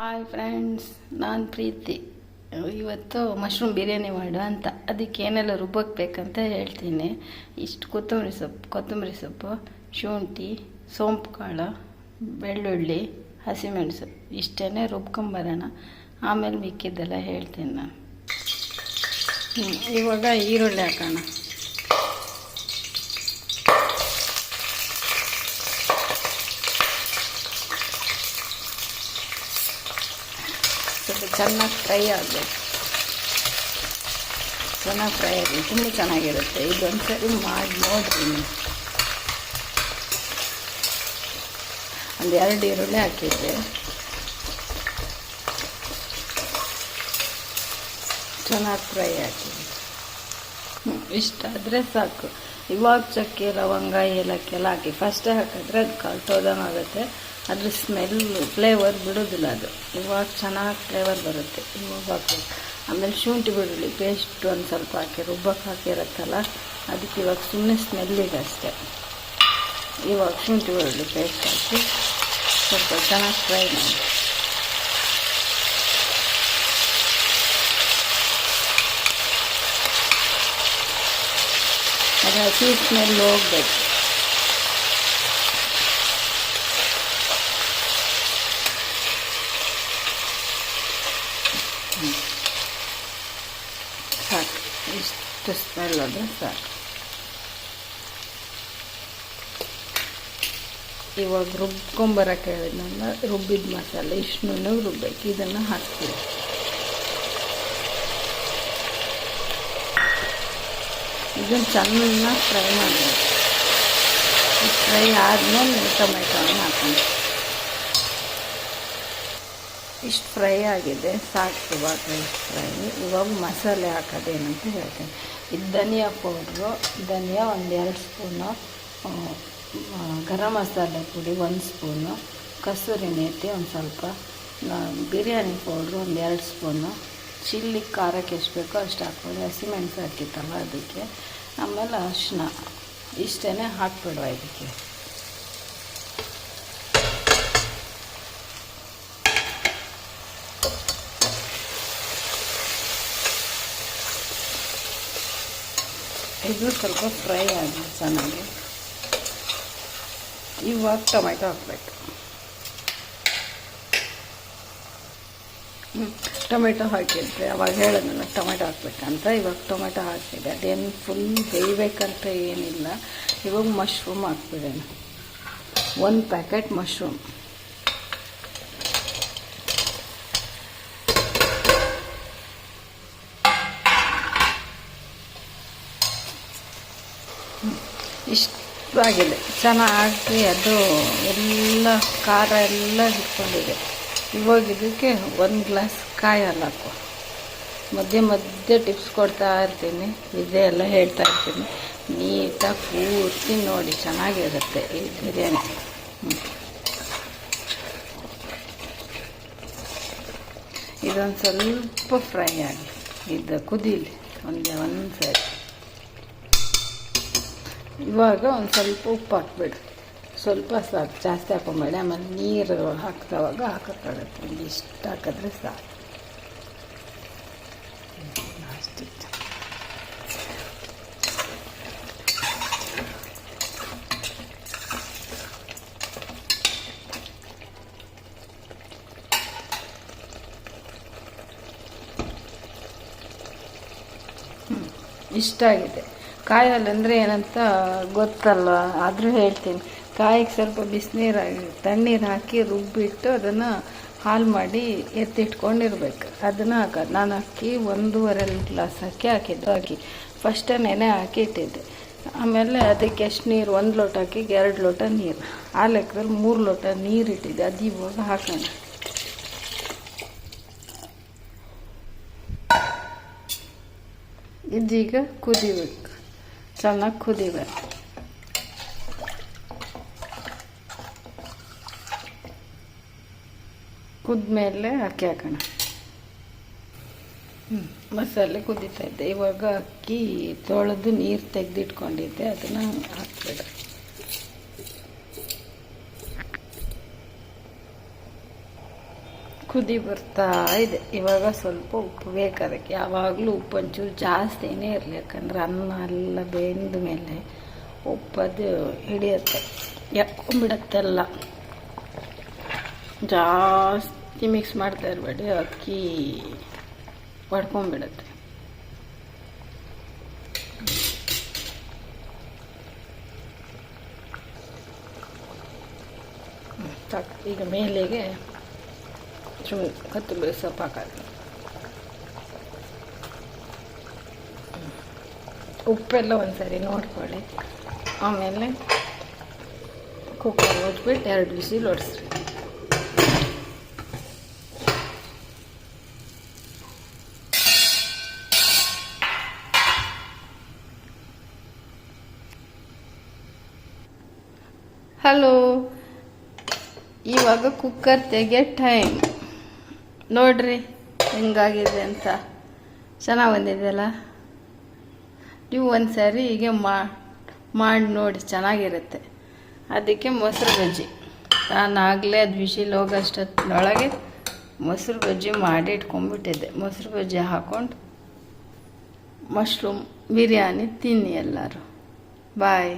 Hi friends ನಾನು ಪ್ರೀತಿ. ಇವತ್ತು mushroom biryani ಮಾಡು ಅಂತ. ಅದಕ್ಕೆ ಏನೆಲ್ಲ ರುಬ್ಬಕ್ಕೆ ಬೇಕಂತ ಹೇಳ್ತೀನಿ. ಇಷ್ಟು ಕೊತ್ತಂಬರಿ ಸೊಪ್ಪು ಕೊತ್ತಂಬರಿ ಸೊಪ್ಪು, ಶುಂಠಿ, ಸೋಂಪು ಕಾಳು, ಬೆಳ್ಳುಳ್ಳಿ, ಹಸಿಮೆಣಸು ಇಷ್ಟೇ ರುಬ್ಕೊಂಬರೋಣ ಆಮೇಲೆ ಮಿಕ್ಕಿದ್ದೆಲ್ಲ ಹೇಳ್ತೀನಿ ನಾನು. ಇವಾಗ ಈರುಳ್ಳಿ ಹಾಕೋಣ ಸ್ವಲ್ಪ ಚೆನ್ನಾಗಿ ಫ್ರೈ ಆಗಬೇಕು ಚೆನ್ನಾಗಿ ಫ್ರೈ ಆಗಲಿ ತುಂಬ ಚೆನ್ನಾಗಿರುತ್ತೆ. ಇದೊಂದು ಸರಿ ಮಾಡಿ ನೋಡ್ರಿ ಒಂದು ಎರಡು ಈರುಳ್ಳಿ ಹಾಕಿದ್ದೆ. ಚೆನ್ನಾಗಿ ಫ್ರೈ ಹಾಕಿದೆ ಇಷ್ಟ ಆದರೆ ಸಾಕು. ಇವಾಗ ಚಕ್ಕೆ, ಲವಂಗ, ಏಲಕ್ಕಿ ಎಲ್ಲ ಹಾಕಿ ಫಸ್ಟೇ ಹಾಕಿದ್ರೆ ಅದು ಕಲ್ತೋದಂಗಾಗುತ್ತೆ ಅದ್ರ ಸ್ಮೆಲ್ ಫ್ಲೇವರ್ ಬಿಡೋದಿಲ್ಲ ಅದು. ಇವಾಗ ಚೆನ್ನಾಗಿ ಫ್ಲೇವರ್ ಬರುತ್ತೆ. ಇವಾಗ ಹಾಕ್ಬೇಕು ಆಮೇಲೆ ಶುಂಠಿ ಬೆಳ್ಳುಳ್ಳಿ ಪೇಸ್ಟ್ ಒಂದು ಸ್ವಲ್ಪ ಹಾಕಿ ರುಬ್ಬಕ್ಕೆ ಹಾಕಿರುತ್ತಲ್ಲ ಅದಕ್ಕೆ ಇವಾಗ ಸುಮ್ಮನೆ ಸ್ಮೆಲ್ಲಿಗೆ ಅಷ್ಟೇ. ಇವಾಗ ಶುಂಠಿ ಬೆಳ್ಳುಳ್ಳಿ ಪೇಸ್ಟ್ ಹಾಕಿ ಸ್ವಲ್ಪ ಚೆನ್ನಾಗಿ ಫ್ರೈ ಮಾಡಿ. ಅದು ಹಸಿ ಸ್ಮೆಲ್ ಹೋಗ್ಬೇಕು ಹ್ಮ್. ಸಾಕು ಇಷ್ಟು ಸ್ಮೆಲ್ ಆದರೆ ಸಾಕು. ಇವಾಗ ರುಬ್ಕೊಂಬರಕ್ಕೆ ಹೇಳಿದ್ನಲ್ಲ ರುಬ್ಬಿದ ಮಸಾಲೆ, ಇಷ್ಟನ್ನು ರುಬ್ಬೇಕು. ಇದನ್ನು ಹಾಕ್ತೀವಿ. ಇದನ್ನು ಚೆನ್ನಾಗಿ ಫ್ರೈ ಮಾಡಬೇಕು. ಫ್ರೈ ಆದಮೇಲೆ ಟೊಮೆಟೊ ಹಾಕೊಂಡು ಇಷ್ಟು ಫ್ರೈ ಆಗಿದೆ, ಸಾಕು ಇವಾಗ ಇಷ್ಟು ಫ್ರೈ. ಇವಾಗ ಮಸಾಲೆ ಹಾಕೋದೇನಂತ ಹೇಳ್ತೀನಿ. ಇದು ಧನಿಯಾ ಪೌಡ್ರು. ಧನಿಯಾ ಒಂದು ಎರಡು ಸ್ಪೂನು ಗರಂ ಮಸಾಲೆ ಪುಡಿ ಒಂದು ಸ್ಪೂನು ಕಸೂರಿ ಮೇಥಿ ಒಂದು ಸ್ವಲ್ಪ ಬಿರಿಯಾನಿ ಪೌಡ್ರು ಒಂದು ಎರಡು ಸ್ಪೂನು, ಚಿಲ್ಲಿ ಖಾರಕ್ಕೆ ಎಷ್ಟು ಬೇಕೋ ಅಷ್ಟು ಹಾಕ್ಬೋದು. ಹಸಿಮೆಣಸು ಹಾಕಿತ್ತಲ್ಲ ಅದಕ್ಕೆ. ಆಮೇಲೆ ಅರಿಶಿನ ಇಷ್ಟೇ ಹಾಕ್ಬಿಡುವ ಇದಕ್ಕೆ. ಇದು ಸ್ವಲ್ಪ ಫ್ರೈ ಆಗಿ ಚೆನ್ನಾಗಿ. ಇವಾಗ ಟೊಮೆಟೊ ಹಾಕ್ಬೇಕು. ಟೊಮೆಟೊ ಹಾಕಿದ್ರೆ, ಅವಾಗ ಹೇಳಿದ್ನಲ್ಲ ಟೊಮೆಟೊ ಹಾಕ್ಬೇಕಂತ. ಇವಾಗ ಟೊಮೆಟೊ ಹಾಕಿದೆ. ಅದೇನು ಫುಲ್ ಬೇಯಬೇಕಂತ ಏನಿಲ್ಲ. ಇವಾಗ ಮಶ್ರೂಮ್ ಹಾಕ್ಬಿಡೋಣ. ಒಂದು ಪ್ಯಾಕೆಟ್ ಮಶ್ರೂಮ್ ಇಷ್ಟಾಗಿದೆ ಚೆನ್ನಾಗಿ ಅದು ಎಲ್ಲ ಖಾರ ಎಲ್ಲ ಹಿಡ್ಕೊಂಡಿದೆ ಇವಾಗ ಇದಕ್ಕೆ ಒಂದು ಗ್ಲಾಸ್ ಕಾಯಿ ಹಾಕು. ಮಧ್ಯೆ ಮಧ್ಯೆ ಟಿಪ್ಸ್ ಕೊಡ್ತಾ ಇರ್ತೀನಿ. ಇದೇ ಎಲ್ಲ ಹೇಳ್ತಾ ಇರ್ತೀನಿ. ನೀಟಾಗಿ ಪೂರ್ತಿ ನೋಡಿ, ಚೆನ್ನಾಗಿರುತ್ತೆ ಈ ಬಿರಿಯಾನಿ. ಇದೊಂದು ಸ್ವಲ್ಪ ಫ್ರೈ ಆಗಿ. ಇದು ಕುದೀಲಿ. ಒಂದೇ ಒಂದು ಸರಿ. ಇವಾಗ ಒಂದು ಸ್ವಲ್ಪ ಉಪ್ಪು ಹಾಕ್ಬಿಡು ಸ್ವಲ್ಪ ಸಾಕು. ಜಾಸ್ತಿ ಹಾಕೊಂಬೇಡ ಆಮೇಲೆ ನೀರು ಹಾಕ್ತಾವಾಗ ಹಾಕೋಕ್ಕಾಗತ್ತೆ. ಒಂದು ಇಷ್ಟು ಹಾಕಿದ್ರೆ ಸಾಕು. ಇಷ್ಟ ಕಾಯಿ ಹಾಲು ಅಂದರೆ ಏನಂತ ಗೊತ್ತಲ್ಲ ಆದರೂ ಹೇಳ್ತೀನಿ. ಕಾಯಿಗೆ ಸ್ವಲ್ಪ ಬಿಸಿನೀರು, ತಣ್ಣೀರು ಹಾಕಿ ರುಬ್ಬಿಟ್ಟು ಅದನ್ನು ಹಾಲು ಮಾಡಿ ಎತ್ತಿಟ್ಕೊಂಡಿರ್ಬೇಕು. ಅದನ್ನು ಹಾಕೋದು ನಾನು ಅಕ್ಕಿ ಒಂದೂವರೆ ಗ್ಲಾಸ್ ಅಕ್ಕಿ ಹಾಕಿದ್ದು. ಹಾಕಿ ಫಸ್ಟೇ ನೆನೆ ಹಾಕಿ ಇಟ್ಟಿದ್ದೆ ಆಮೇಲೆ ಅದಕ್ಕೆ ಎಷ್ಟು ನೀರು? ಒಂದು ಲೋಟ ಹಾಕಿ ಎರಡು ಲೋಟ ನೀರು. ಆ ಲೆಕ್ಕದಲ್ಲಿ ಮೂರು ಲೋಟ ನೀರು ಇಟ್ಟಿದ್ದೆ. ಅದು ಇವಾಗ ಹಾಕೋಣ. ಇದೀಗ ಕುದಿಬೇಕು ಚೆನ್ನಾಗಿ ಕುದಿವೆ. ಕುದ್ಮೇಲೆ ಅಕ್ಕಿ ಹಾಕೋಣ. ಮಸಾಲೆ ಕುದೀತಾ ಇದ್ದೆ. ಇವಾಗ ಅಕ್ಕಿ ತೊಳೆದು ನೀರು ತೆಗೆದಿಟ್ಕೊಂಡಿದ್ದೆ. ಅದನ್ನು ಹಾಕ್ಬಿಡು. ಕುದಿ ಬರ್ತಾ ಇದೆ. ಇವಾಗ ಸ್ವಲ್ಪ ಉಪ್ಪು ಬೇಕು ಅದಕ್ಕೆ. ಯಾವಾಗಲೂ ಉಪ್ಪು ಒಂಚೂರು ಜಾಸ್ತಿನೇ ಇರಲಿ, ಯಾಕಂದ್ರೆ ಅನ್ನ ಎಲ್ಲ ಬೆಂದ ಮೇಲೆ ಉಪ್ಪದು ಹಿಡಿಯುತ್ತೆ. ಎಕ್ಕೊಂಬಿಡತ್ತೆಲ್ಲ ಜಾಸ್ತಿ ಮಿಕ್ಸ್ ಮಾಡ್ತಾ ಇರಬೇಡಿ, ಅಕ್ಕಿ ಹೊಡ್ಕೊಂಬಿಡುತ್ತೆ ಸಾಕು ಈಗ ಮೇಲೆಗೆ ಸುಮ್ಮನೆ ಕೊತ್ತಂಬರಿ ಸೊಪ್ಪು ಹಾಕೋದು ಉಪ್ಪೆಲ್ಲ ಒಂದ್ಸರಿ ನೋಡ್ಕೊಳ್ಳಿ ಆಮೇಲೆ ಕುಕ್ಕರ್ ಮುಚ್ಬಿಟ್ಟು ಎರಡು ಬಿಸಿಲು ಲೋಡಿಸ್ರಿ. ಹಲೋ. ಇವಾಗ ಕುಕ್ಕರ್ ತೆಗೆ ಟೈಮ್. ನೋಡ್ರಿ, ಹೆಂಗಾಗಿದೆ ಅಂತ. ಚೆನ್ನಾಗಿ ಬಂದಿದೆಯಲ್ಲ? ನೀವು ಒಂದು ಸಾರಿ ಹೀಗೆ ಮಾಡಿ ನೋಡಿ, ಚೆನ್ನಾಗಿರುತ್ತೆ. ಅದಕ್ಕೆ ಮೊಸರು ಬಜ್ಜಿ. ನಾನಾಗಲೇ ಅದು ಬಿಸಿಲು ಹೋಗೋಷ್ಟೊತ್ತಿನೊಳಗೆ ಮೊಸರು ಬಜ್ಜಿ ಮಾಡಿ ಇಟ್ಕೊಂಡ್ಬಿಟ್ಟಿದ್ದೆ. ಮೊಸರು ಬಜ್ಜಿ ಹಾಕ್ಕೊಂಡು ಮಶ್ರೂಮ್, ಬಿರಿಯಾನಿ ತಿನ್ನಿ ಎಲ್ಲರೂ. ಬಾಯ್.